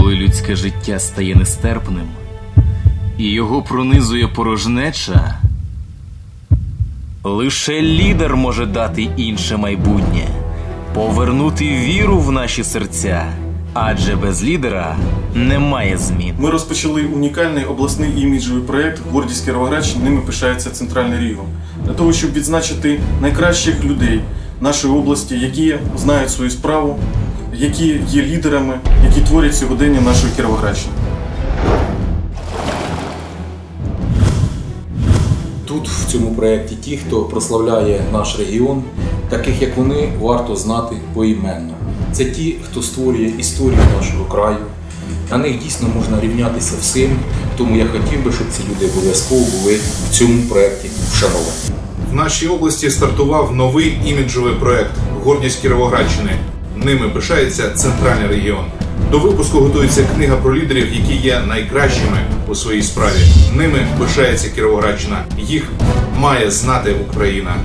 людське життя стає нестерпним, і його пронизує порожнеча, лише лідер може дати інше майбутнє, повернути віру в наші серця, адже без лідера немає змін. Ми розпочали унікальний обласний іміджовий проєкт Гордість Кіровоградщини. Ними пишається центральний регіон. Для того, щоб відзначити найкращих людей нашої області, які знають свою справу, які є лідерами, які творять сьогодення нашої Кіровоградщини. Тут в цьому проєкті ті, хто прославляє наш регіон, таких як вони, варто знати поіменно. Це ті, хто створює історію нашого краю. На них дійсно можна рівнятися всім, тому я хотів би, щоб ці люди обов'язково були в цьому проєкті вшановані. В нашій області стартував новий іміджовий проект Гордість Кіровоградщини. Ними пишається центральний регіон. До випуску готується книга про лідерів, які є найкращими у своїй справі. Ними пишається Кіровоградщина. Їх має знати Україна.